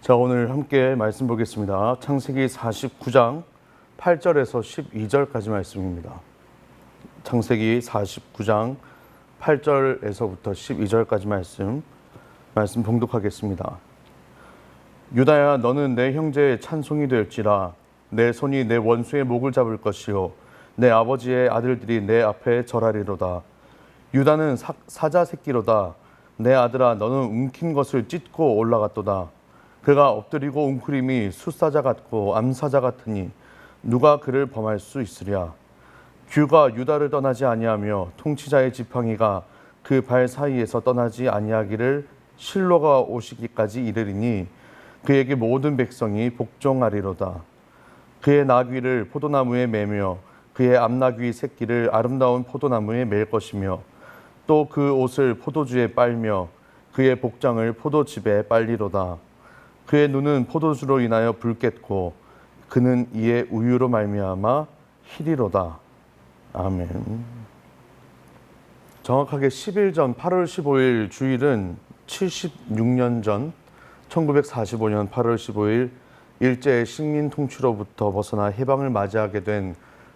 자, 오늘 함께 말씀 보겠습니다. 창세기 49장 8절에서 12절까지 말씀입니다. 창세기 49장 8절에서부터 12절까지 말씀 말씀 봉독하겠습니다. 유다야 너는 내 형제의 찬송이 될지라 내 손이 내 원수의 목을 잡을 것이요 내 아버지의 아들들이 내 앞에 절하리로다 유다는 사, 사자 새끼로다 내 아들아 너는 움킨 것을 찢고 올라갔도다 그가 엎드리고 웅크림이 숫사자 같고 암사자 같으니 누가 그를 범할 수 있으랴? 규가 유다를 떠나지 아니하며 통치자의 지팡이가 그 발 사이에서 떠나지 아니하기를 실로가 오시기까지 이르리니 그에게 모든 백성이 복종하리로다. 그의 나귀를 포도나무에 매며 그의 암나귀 새끼를 아름다운 포도나무에 맬 것이며 또 그 옷을 포도주에 빨며 그의 복장을 포도즙에 빨리로다 그의 눈은 포도주로 인하여 붉겠고 그는 이에 우유로 말미암아 희리로다 아멘. 정확하게 10일 전 8월 15일 주일은 76년 전 1945년 8월 15일 일제의 식민 통치로부터 벗어나 해방을 맞이하게 된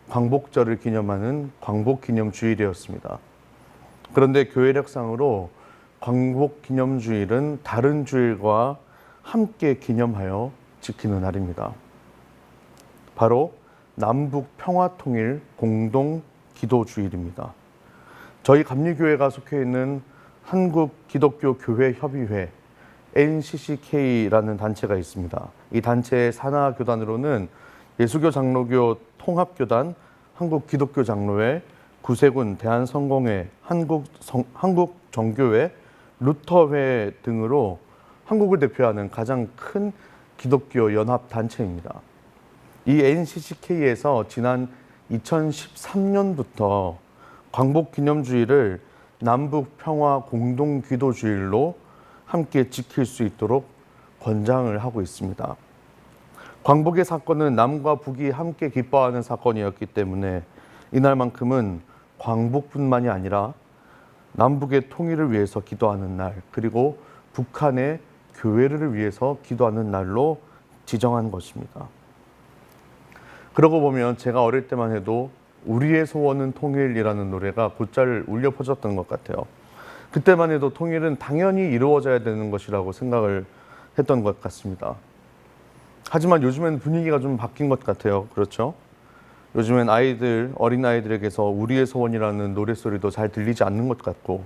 광복절을 기념하는 광복 기념 주일이었습니다. 그런데 교회력상으로 광복 기념 주일은 다른 주일과 함께 기념하여 지키는 날입니다. 바로 남북 평화 통일 공동 기도 주일입니다. 저희 감리교회가 속해 있는 한국 기독교 교회 협의회 NCCK라는 단체가 있습니다. 이 단체의 산하 교단으로는 예수교 장로교 통합교단, 한국 기독교 장로회, 구세군 대한성공회, 한국 성, 한국 정교회, 루터회 등으로 한국을 대표하는 가장 큰 기독교 연합 단체입니다. 이 NCCK에서 지난 2013년부터 광복 기념주의를 남북 평화 공동 기도 주일로 함께 지킬 수 있도록 권장을 하고 있습니다. 광복의 사건은 남과 북이 함께 기뻐하는 사건이었기 때문에 이날만큼은 광복뿐만이 아니라 남북의 통일을 위해서 기도하는 날, 그리고 북한의 교회를 위해서 기도하는 날로 지정한 것입니다. 그러고 보면 제가 어릴 때만 해도 우리의 소원은 통일이라는 노래가 곧잘 울려 퍼졌던 것 같아요. 그때만 해도 통일은 당연히 이루어져야 되는 것이라고 생각을 했던 것 같습니다. 하지만 요즘엔 분위기가 좀 바뀐 것 같아요. 그렇죠? 요즘엔 아이들, 어린 아이들에게서 우리의 소원이라는 노래소리도 잘 들리지 않는 것 같고,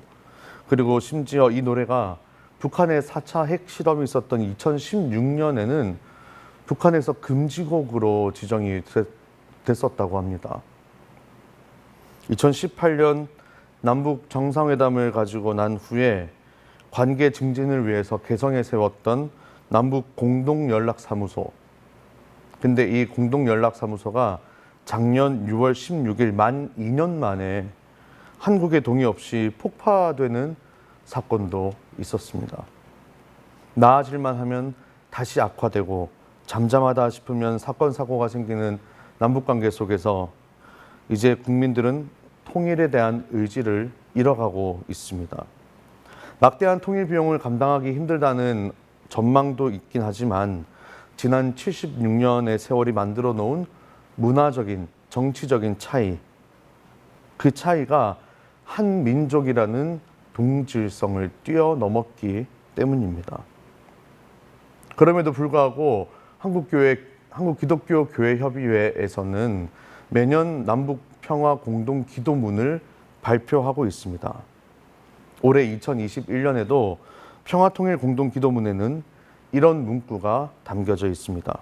그리고 심지어 이 노래가 북한의 4차 핵 실험이 있었던 2016년에는 북한에서 금지곡으로 지정이 됐었다고 합니다. 2018년 남북 정상회담을 가지고 난 후에 관계 증진을 위해서 개성에 세웠던 남북 공동연락사무소. 근데 이 공동연락사무소가 작년 6월 16일 만 2년 만에 한국의 동의 없이 폭파되는 사건도 있었습니다. 나아질만 하면 다시 악화되고 잠잠하다 싶으면 사건 사고가 생기는 남북 관계 속에서 이제 국민들은 통일에 대한 의지를 잃어가고 있습니다. 막대한 통일 비용을 감당하기 힘들다는 전망도 있긴 하지만 지난 76년의 세월이 만들어 놓은 문화적인 정치적인 차이 그 차이가 한 민족이라는 동질성을 뛰어넘었기 때문입니다. 그럼에도 불구하고 한국교회 한국 기독교 교회 협의회에서는 매년 남북 평화 공동 기도문을 발표하고 있습니다. 올해 2021년에도 평화 통일 공동 기도문에는 이런 문구가 담겨져 있습니다.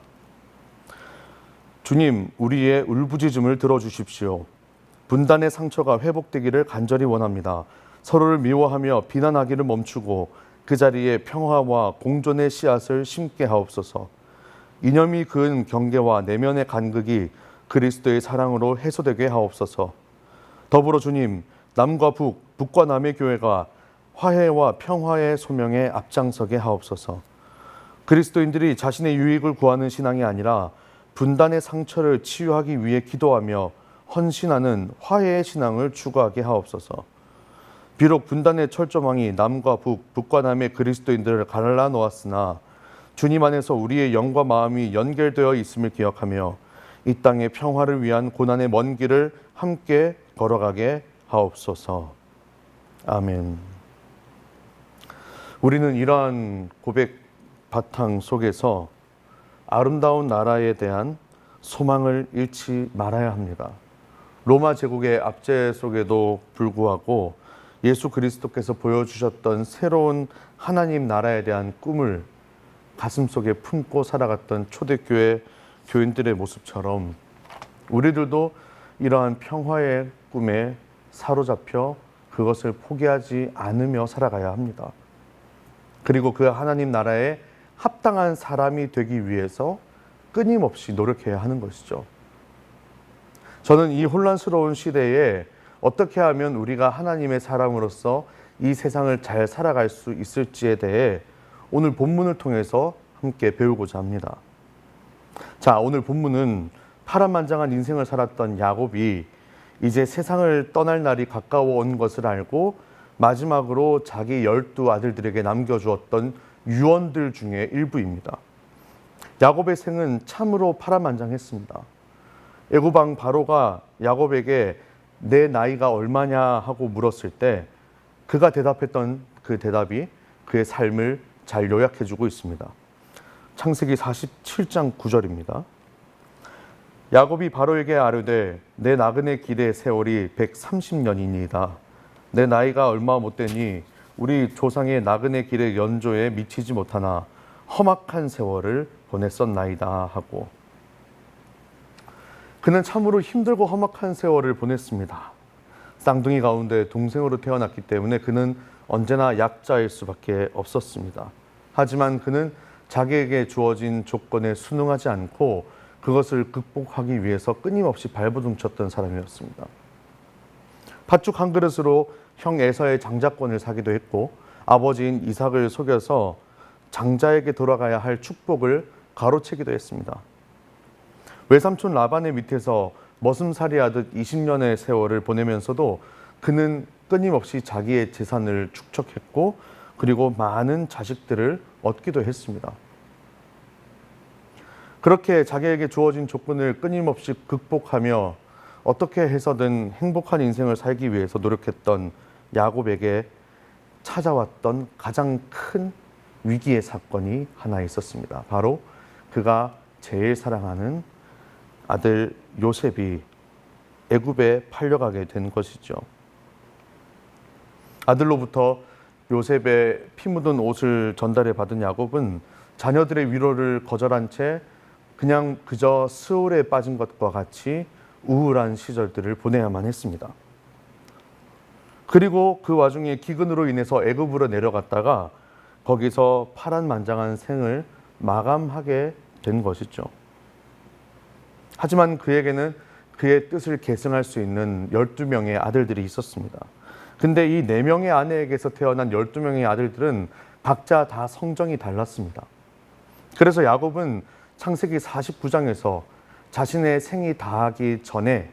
주님, 우리의 울부짖음을 들어 주십시오. 분단의 상처가 회복되기를 간절히 원합니다. 서로를 미워하며 비난하기를 멈추고 그 자리에 평화와 공존의 씨앗을 심게 하옵소서. 이념이 그은 경계와 내면의 간극이 그리스도의 사랑으로 해소되게 하옵소서. 더불어 주님, 남과 북, 북과 남의 교회가 화해와 평화의 소명에 앞장서게 하옵소서. 그리스도인들이 자신의 유익을 구하는 신앙이 아니라 분단의 상처를 치유하기 위해 기도하며 헌신하는 화해의 신앙을 추구하게 하옵소서. 비록 분단의 철조망이 남과 북, 북과 남의 그리스도인들을 갈라 놓았으나 주님 안에서 우리의 영과 마음이 연결되어 있음을 기억하며 이 땅의 평화를 위한 고난의 먼 길을 함께 걸어가게 하옵소서. 아멘. 우리는 이러한 고백 바탕 속에서 아름다운 나라에 대한 소망을 잃지 말아야 합니다. 로마 제국의 압제 속에도 불구하고 예수 그리스도께서 보여주셨던 새로운 하나님 나라에 대한 꿈을 가슴속에 품고 살아갔던 초대교회 교인들의 모습처럼 우리들도 이러한 평화의 꿈에 사로잡혀 그것을 포기하지 않으며 살아가야 합니다. 그리고 그 하나님 나라에 합당한 사람이 되기 위해서 끊임없이 노력해야 하는 것이죠. 저는 이 혼란스러운 시대에 어떻게 하면 우리가 하나님의 사람으로서 이 세상을 잘 살아갈 수 있을지에 대해 오늘 본문을 통해서 함께 배우고자 합니다. 자, 오늘 본문은 파란만장한 인생을 살았던 야곱이 이제 세상을 떠날 날이 가까워 온 것을 알고 마지막으로 자기 열두 아들들에게 남겨주었던 유언들 중에 일부입니다. 야곱의 생은 참으로 파란만장했습니다. 애굽왕 바로가 야곱에게 내 나이가 얼마냐 하고 물었을 때 그가 대답했던 그 대답이 그의 삶을 잘 요약해 주고 있습니다. 창세기 47장 9절입니다. 야곱이 바로에게 아뢰되 내 나그네 길의 세월이 130년이니이다. 내 나이가 얼마 못 되니 우리 조상의 나그네 길의 연조에 미치지 못하나 험악한 세월을 보냈었나이다 하고 그는 참으로 힘들고 험악한 세월을 보냈습니다. 쌍둥이 가운데 동생으로 태어났기 때문에 그는 언제나 약자일 수밖에 없었습니다. 하지만 그는 자기에게 주어진 조건에 순응하지 않고 그것을 극복하기 위해서 끊임없이 발버둥 쳤던 사람이었습니다. 팥죽 한 그릇으로 형 에서의 장자권을 사기도 했고 아버지인 이삭을 속여서 장자에게 돌아가야 할 축복을 가로채기도 했습니다. 외삼촌 라반의 밑에서 머슴살이 하듯 20년의 세월을 보내면서도 그는 끊임없이 자기의 재산을 축적했고 그리고 많은 자식들을 얻기도 했습니다. 그렇게 자기에게 주어진 조건을 끊임없이 극복하며 어떻게 해서든 행복한 인생을 살기 위해서 노력했던 야곱에게 찾아왔던 가장 큰 위기의 사건이 하나 있었습니다. 바로 그가 제일 사랑하는 아들 요셉이 애굽에 팔려가게 된 것이죠. 아들로부터 요셉의 피 묻은 옷을 전달해 받은 야곱은 자녀들의 위로를 거절한 채 그냥 그저 스올에 빠진 것과 같이 우울한 시절들을 보내야만 했습니다. 그리고 그 와중에 기근으로 인해서 애굽으로 내려갔다가 거기서 파란만장한 생을 마감하게 된 것이죠. 하지만 그에게는 그의 뜻을 계승할 수 있는 12명의 아들들이 있었습니다. 근데 이 4명의 아내에게서 태어난 12명의 아들들은 각자 다 성정이 달랐습니다. 그래서 야곱은 창세기 49장에서 자신의 생이 다하기 전에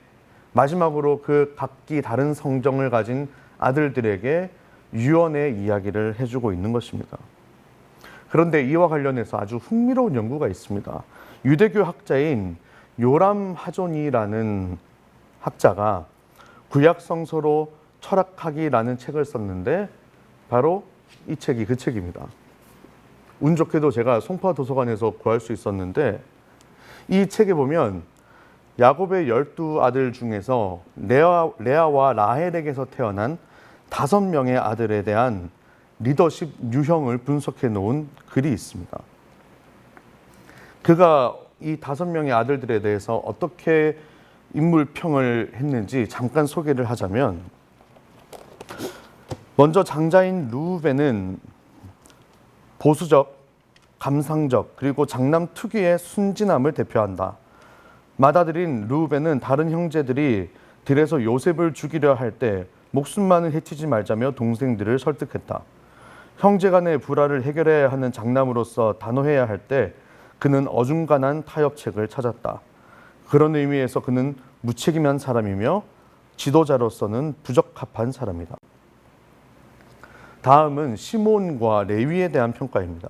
마지막으로 그 각기 다른 성정을 가진 아들들에게 유언의 이야기를 해주고 있는 것입니다. 그런데 이와 관련해서 아주 흥미로운 연구가 있습니다. 유대교 학자인 요람 하존이라는 학자가 구약 성서로 철학하기라는 책을 썼는데 바로 이 책이 그 책입니다. 운 좋게도 제가 송파 도서관에서 구할 수 있었는데 이 책에 보면 야곱의 열두 아들 중에서 레아, 레아와 라헬에게서 태어난 다섯 명의 아들에 대한 리더십 유형을 분석해 놓은 글이 있습니다. 그가 이 다섯 명의 아들들에 대해서 어떻게 인물평을 했는지 잠깐 소개를 하자면 먼저 장자인 루벤은 보수적, 감상적 그리고 장남 특유의 순진함을 대표한다. 맏아들인 루벤은 다른 형제들이 들에서 요셉을 죽이려 할 때 목숨만을 해치지 말자며 동생들을 설득했다. 형제 간의 불화를 해결해야 하는 장남으로서 단호해야 할 때 그는 어중간한 타협책을 찾았다. 그런 의미에서 그는 무책임한 사람이며 지도자로서는 부적합한 사람이다. 다음은 시몬과 레위에 대한 평가입니다.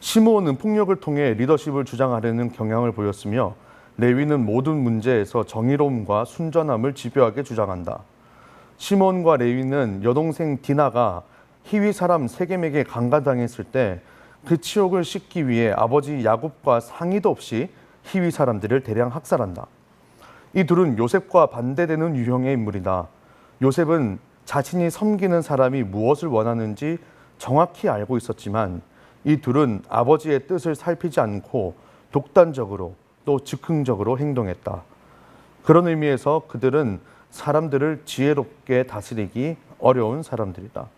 시므온은 폭력을 통해 리더십을 주장하려는 경향을 보였으며 레위는 모든 문제에서 정의로움과 순전함을 집요하게 주장한다. 시몬과 레위는 여동생 디나가 희위 사람 세겜에게 강간당했을 때 그 치욕을 씻기 위해 아버지 야곱과 상의도 없이 희위 사람들을 대량 학살한다. 이 둘은 요셉과 반대되는 유형의 인물이다. 요셉은 자신이 섬기는 사람이 무엇을 원하는지 정확히 알고 있었지만 이 둘은 아버지의 뜻을 살피지 않고 독단적으로 또 즉흥적으로 행동했다. 그런 의미에서 그들은 사람들을 지혜롭게 다스리기 어려운 사람들이다.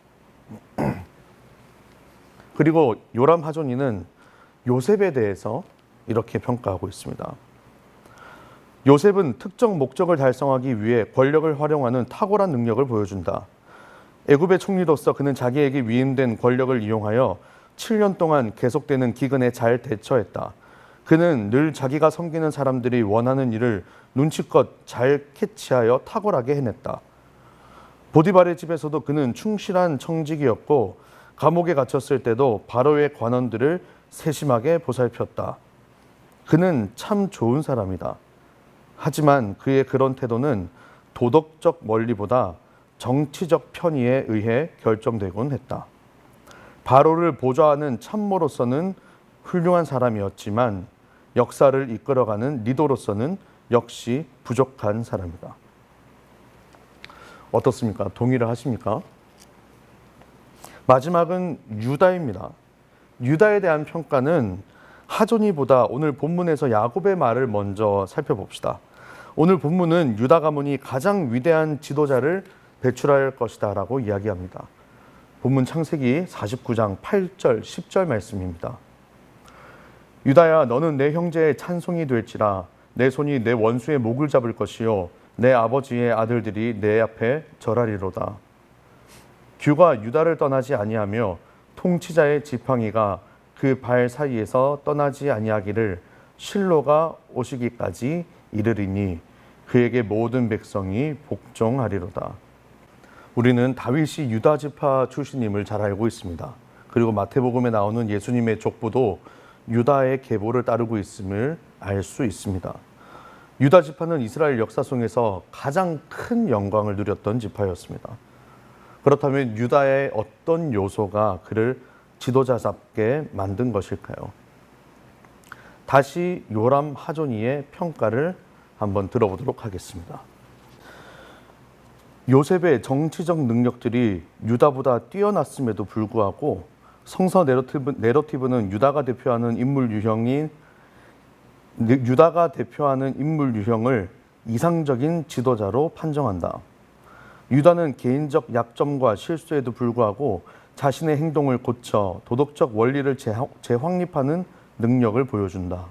그리고 요람 하존이는 요셉에 대해서 이렇게 평가하고 있습니다. 요셉은 특정 목적을 달성하기 위해 권력을 활용하는 탁월한 능력을 보여준다. 애굽의 총리로서 그는 자기에게 위임된 권력을 이용하여 7년 동안 계속되는 기근에 잘 대처했다. 그는 늘 자기가 섬기는 사람들이 원하는 일을 눈치껏 잘 캐치하여 탁월하게 해냈다. 보디발의 집에서도 그는 충실한 청직이었고 감옥에 갇혔을 때도 바로의 관원들을 세심하게 보살폈다. 그는 참 좋은 사람이다. 하지만 그의 그런 태도는 도덕적 원리보다 정치적 편의에 의해 결정되곤 했다. 바로를 보좌하는 참모로서는 훌륭한 사람이었지만 역사를 이끌어가는 리더로서는 역시 부족한 사람이다. 어떻습니까? 동의를 하십니까? 마지막은 유다입니다. 유다에 대한 평가는 하존이보다 오늘 본문에서 야곱의 말을 먼저 살펴봅시다. 오늘 본문은 유다 가문이 가장 위대한 지도자를 배출할 것이다라고 이야기합니다. 본문 창세기 49장 8절 10절 말씀입니다. 유다야 너는 내 형제의 찬송이 될지라 내 손이 내 원수의 목을 잡을 것이요 내 아버지의 아들들이 내 앞에 절하리로다. 규가 유다를 떠나지 아니하며 통치자의 지팡이가 그 발 사이에서 떠나지 아니하기를 실로가 오시기까지 이르리니 그에게 모든 백성이 복종하리로다. 우리는 다윗이 유다 지파 출신임을 잘 알고 있습니다. 그리고 마태복음에 나오는 예수님의 족보도 유다의 계보를 따르고 있음을 알 수 있습니다. 유다 지파는 이스라엘 역사 속에서 가장 큰 영광을 누렸던 지파였습니다. 그렇다면 유다의 어떤 요소가 그를 지도자답게 만든 것일까요? 다시 요람 하조니의 평가를 한번 들어보도록 하겠습니다. 요셉의 정치적 능력들이 유다보다 뛰어났음에도 불구하고 성서 내러티브, 내러티브는 유다가 대표하는 인물 유형인 유다가 대표하는 인물 유형을 이상적인 지도자로 판정한다. 유다는 개인적 약점과 실수에도 불구하고 자신의 행동을 고쳐 도덕적 원리를 재확립하는 능력을 보여준다.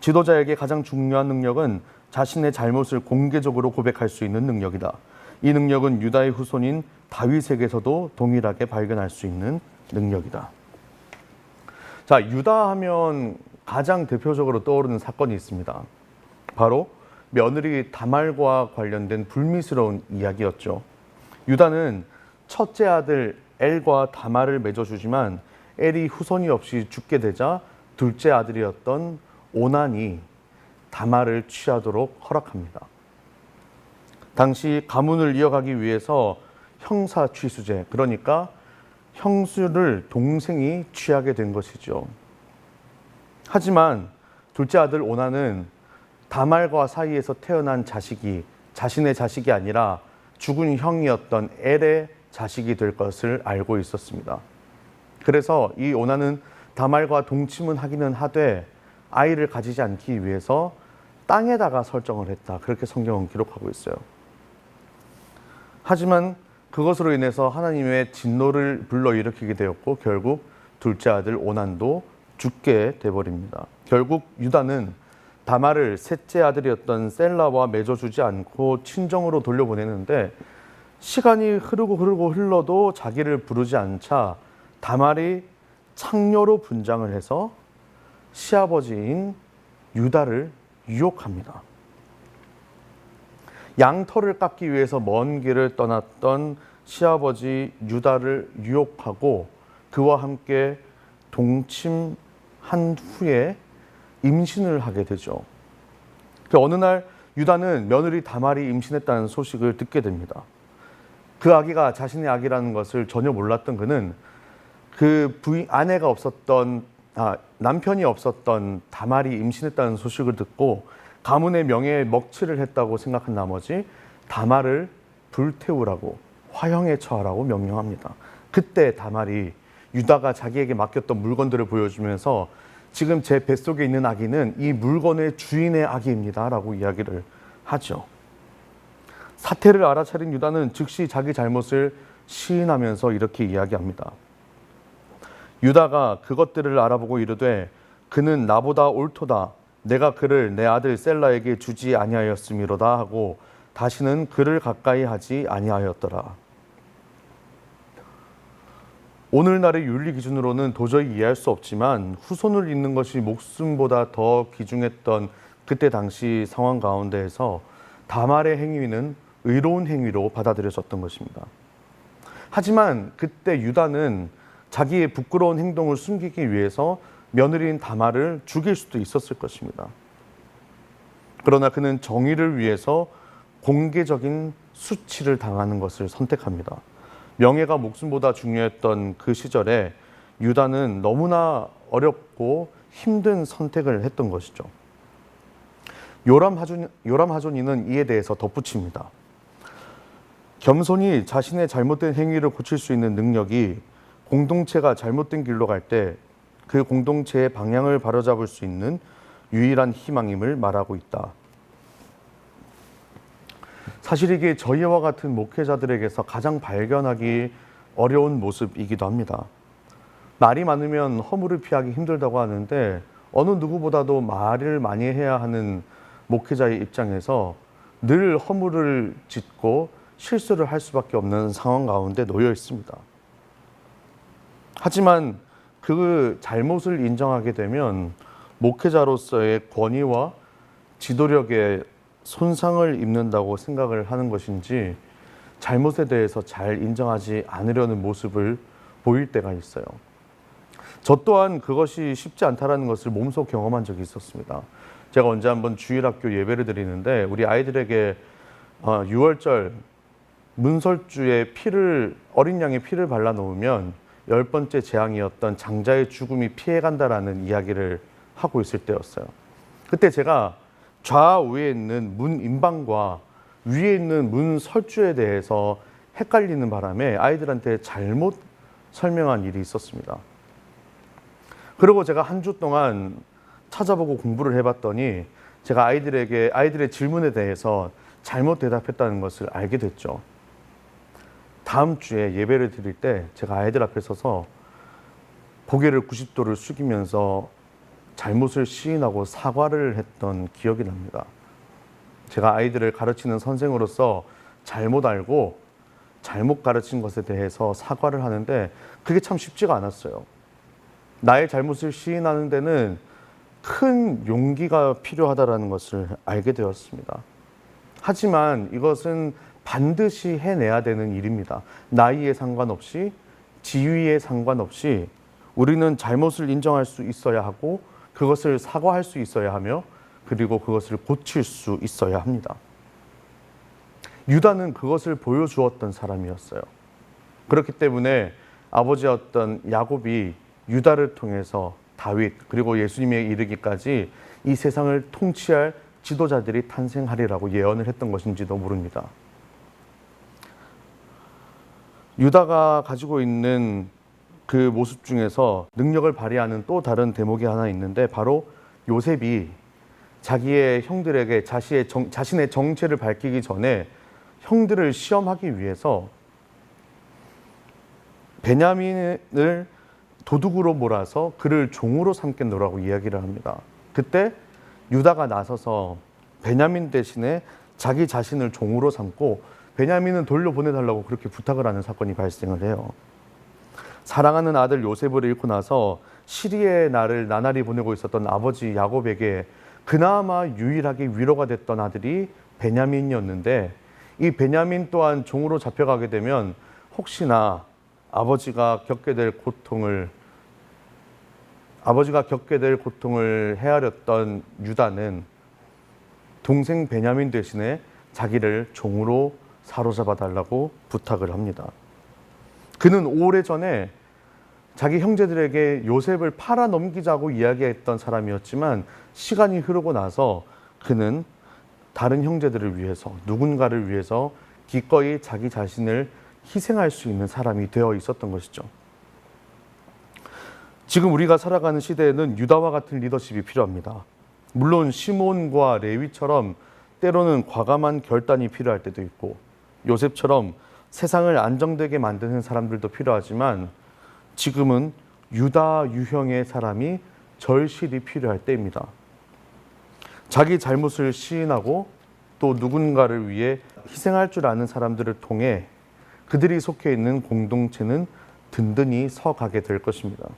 지도자에게 가장 중요한 능력은 자신의 잘못을 공개적으로 고백할 수 있는 능력이다. 이 능력은 유다의 후손인 다윗에게서도 동일하게 발견할 수 있는 능력이다. 자, 유다 하면 가장 대표적으로 떠오르는 사건이 있습니다. 바로 며느리 다말과 관련된 불미스러운 이야기였죠. 유다는 첫째 아들 엘과 다말을 맺어주지만 엘이 후손이 없이 죽게 되자 둘째 아들이었던 오난이 다말을 취하도록 허락합니다. 당시 가문을 이어가기 위해서 형사 취수제, 그러니까 형수를 동생이 취하게 된 것이죠. 하지만 둘째 아들 오나는 다말과 사이에서 태어난 자식이 자신의 자식이 아니라 죽은 형이었던 엘의 자식이 될 것을 알고 있었습니다. 그래서 이 오나는 다말과 동침은 하기는 하되 아이를 가지지 않기 위해서 땅에다가 설정을 했다. 그렇게 성경은 기록하고 있어요. 하지만 그것으로 인해서 하나님의 진노를 불러일으키게 되었고 결국 둘째 아들 오난도 죽게 돼버립니다. 결국 유다는 다말을 셋째 아들이었던 셀라와 맺어주지 않고 친정으로 돌려보내는데 시간이 흐르고 흐르고 흘러도 자기를 부르지 않자 다말이 창녀로 분장을 해서 시아버지인 유다를 유혹합니다. 양털을 깎기 위해서 먼 길을 떠났던 시아버지 유다를 유혹하고 그와 함께 동침 한 후에 임신을 하게 되죠. 그 어느 날 유다는 며느리 다말이 임신했다는 소식을 듣게 됩니다. 그 아기가 자신의 아기라는 것을 전혀 몰랐던 그는 그 부인 아내가 없었던 아, 남편이 없었던 다말이 임신했다는 소식을 듣고 가문의 명예에 먹칠을 했다고 생각한 나머지 다말을 불태우라고 화형에 처하라고 명령합니다. 그때 다말이 유다가 자기에게 맡겼던 물건들을 보여주면서 지금 제 뱃속에 있는 아기는 이 물건의 주인의 아기입니다 라고 이야기를 하죠. 사태를 알아차린 유다는 즉시 자기 잘못을 시인하면서 이렇게 이야기합니다. 유다가 그것들을 알아보고 이르되 그는 나보다 옳도다 내가 그를 내 아들 셀라에게 주지 아니하였음이로다 하고 다시는 그를 가까이 하지 아니하였더라. 오늘날의 윤리 기준으로는 도저히 이해할 수 없지만 후손을 잇는 것이 목숨보다 더 귀중했던 그때 당시 상황 가운데에서 다말의 행위는 의로운 행위로 받아들여졌던 것입니다. 하지만 그때 유다는 자기의 부끄러운 행동을 숨기기 위해서 며느리인 다말을 죽일 수도 있었을 것입니다. 그러나 그는 정의를 위해서 공개적인 수치를 당하는 것을 선택합니다. 명예가 목숨보다 중요했던 그 시절에 유다는 너무나 어렵고 힘든 선택을 했던 것이죠. 요람 하존 요람 하존이는 이에 대해서 덧붙입니다. 겸손히 자신의 잘못된 행위를 고칠 수 있는 능력이 공동체가 잘못된 길로 갈 때 그 공동체의 방향을 바로잡을 수 있는 유일한 희망임을 말하고 있다. 사실 이게 저희와 같은 목회자들에게서 가장 발견하기 어려운 모습이기도 합니다. 말이 많으면 허물을 피하기 힘들다고 하는데 어느 누구보다도 말을 많이 해야 하는 목회자의 입장에서 늘 허물을 짓고 실수를 할 수밖에 없는 상황 가운데 놓여 있습니다. 하지만 그 잘못을 인정하게 되면 목회자로서의 권위와 지도력에 손상을 입는다고 생각을 하는 것인지 잘못에 대해서 잘 인정하지 않으려는 모습을 보일 때가 있어요. 저 또한 그것이 쉽지 않다라는 것을 몸소 경험한 적이 있었습니다. 제가 언제 한번 주일학교 예배를 드리는데 우리 아이들에게 어, 6월절 문설주에 피를 어린 양의 피를 발라 놓으면 열 번째 재앙이었던 장자의 죽음이 피해간다라는 이야기를 하고 있을 때였어요. 그때 제가 좌우에 있는 문 인방과 위에 있는 문 설주에 대해서 헷갈리는 바람에 아이들한테 잘못 설명한 일이 있었습니다. 그리고 제가 한 주 동안 찾아보고 공부를 해봤더니 제가 아이들에게 아이들의 질문에 대해서 잘못 대답했다는 것을 알게 됐죠. 다음 주에 예배를 드릴 때 제가 아이들 앞에 서서 고개를 90도를 숙이면서 잘못을 시인하고 사과를 했던 기억이 납니다. 제가 아이들을 가르치는 선생으로서 잘못 알고 잘못 가르친 것에 대해서 사과를 하는데 그게 참 쉽지가 않았어요. 나의 잘못을 시인하는 데는 큰 용기가 필요하다라는 것을 알게 되었습니다. 하지만 이것은 반드시 해내야 되는 일입니다. 나이에 상관없이 지위에 상관없이 우리는 잘못을 인정할 수 있어야 하고 그것을 사과할 수 있어야 하며 그리고 그것을 고칠 수 있어야 합니다. 유다는 그것을 보여주었던 사람이었어요. 그렇기 때문에 아버지였던 야곱이 유다를 통해서 다윗 그리고 예수님에 이르기까지 이 세상을 통치할 지도자들이 탄생하리라고 예언을 했던 것인지도 모릅니다. 유다가 가지고 있는 그 모습 중에서 능력을 발휘하는 또 다른 대목이 하나 있는데 바로 요셉이 자기의 형들에게 자신의, 정, 자신의 정체를 밝히기 전에 형들을 시험하기 위해서 베냐민을 도둑으로 몰아서 그를 종으로 삼겠노라고 이야기를 합니다. 그때 유다가 나서서 베냐민 대신에 자기 자신을 종으로 삼고 베냐민은 돌려보내달라고 그렇게 부탁을 하는 사건이 발생을 해요. 사랑하는 아들 요셉을 잃고 나서 시리의 날을 나날이 보내고 있었던 아버지 야곱에게 그나마 유일하게 위로가 됐던 아들이 베냐민이었는데 이 베냐민 또한 종으로 잡혀가게 되면 혹시나 아버지가 겪게 될 고통을 아버지가 겪게 될 고통을 헤아렸던 유다는 동생 베냐민 대신에 자기를 종으로 사로잡아 달라고 부탁을 합니다. 그는 오래전에 자기 형제들에게 요셉을 팔아 넘기자고 이야기했던 사람이었지만 시간이 흐르고 나서 그는 다른 형제들을 위해서 누군가를 위해서 기꺼이 자기 자신을 희생할 수 있는 사람이 되어 있었던 것이죠. 지금 우리가 살아가는 시대에는 유다와 같은 리더십이 필요합니다. 물론 시몬과 레위처럼 때로는 과감한 결단이 필요할 때도 있고 요셉처럼 세상을 안정되게 만드는 사람들도 필요하지만 지금은 유다 유형의 사람이 절실히 필요할 때입니다. 자기 잘못을 시인하고 또 누군가를 위해 희생할 줄 아는 사람들을 통해 그들이 속해 있는 공동체는 든든히 서가게 될 것입니다.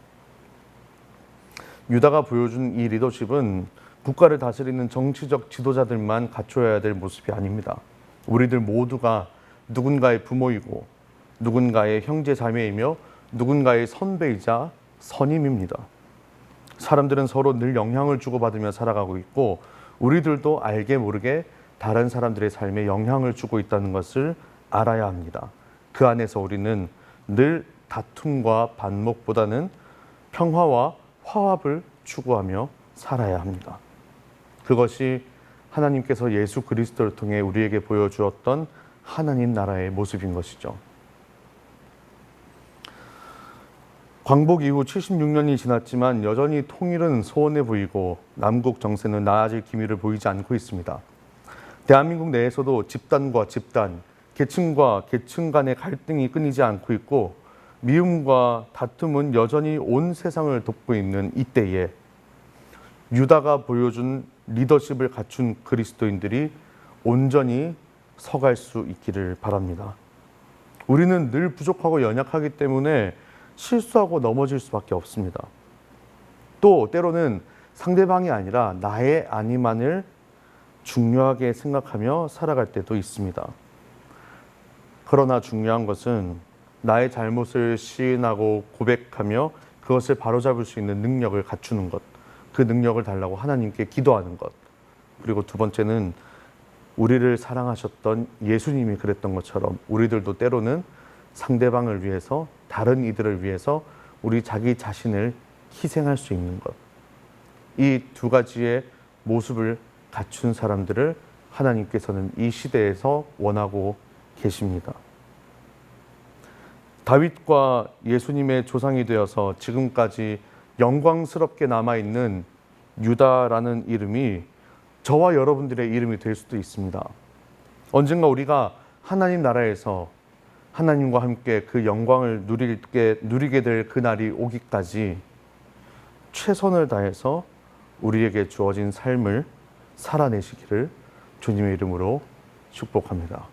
유다가 보여준 이 리더십은 국가를 다스리는 정치적 지도자들만 갖춰야 될 모습이 아닙니다. 우리들 모두가 누군가의 부모이고 누군가의 형제 자매이며 누군가의 선배이자 선임입니다. 사람들은 서로 늘 영향을 주고받으며 살아가고 있고 우리들도 알게 모르게 다른 사람들의 삶에 영향을 주고 있다는 것을 알아야 합니다. 그 안에서 우리는 늘 다툼과 반목보다는 평화와 화합을 추구하며 살아야 합니다. 그것이 하나님께서 예수 그리스도를 통해 우리에게 보여주었던 하나님 나라의 모습인 것이죠. 광복 이후 76년이 지났지만 여전히 통일은 소원해 보이고 남북 정세는 나아질 기미를 보이지 않고 있습니다. 대한민국 내에서도 집단과 집단, 계층과 계층 간의 갈등이 끊이지 않고 있고 미움과 다툼은 여전히 온 세상을 덮고 있는 이때에 유다가 보여준 리더십을 갖춘 그리스도인들이 온전히 서갈 수 있기를 바랍니다. 우리는 늘 부족하고 연약하기 때문에 실수하고 넘어질 수밖에 없습니다. 또 때로는 상대방이 아니라 나의 아니만을 중요하게 생각하며 살아갈 때도 있습니다. 그러나 중요한 것은 나의 잘못을 시인하고 고백하며 그것을 바로잡을 수 있는 능력을 갖추는 것. 그 능력을 달라고 하나님께 기도하는 것. 그리고 두 번째는 우리를 사랑하셨던 예수님이 그랬던 것처럼 우리들도 때로는 상대방을 위해서 다른 이들을 위해서 우리 자기 자신을 희생할 수 있는 것. 이 두 가지의 모습을 갖춘 사람들을 하나님께서는 이 시대에서 원하고 계십니다. 다윗과 예수님의 조상이 되어서 지금까지 영광스럽게 남아 있는 유다라는 이름이 저와 여러분들의 이름이 될 수도 있습니다. 언젠가 우리가 하나님 나라에서 하나님과 함께 그 영광을 누리게, 누리게 될 그날이 오기까지 최선을 다해서 우리에게 주어진 삶을 살아내시기를 주님의 이름으로 축복합니다.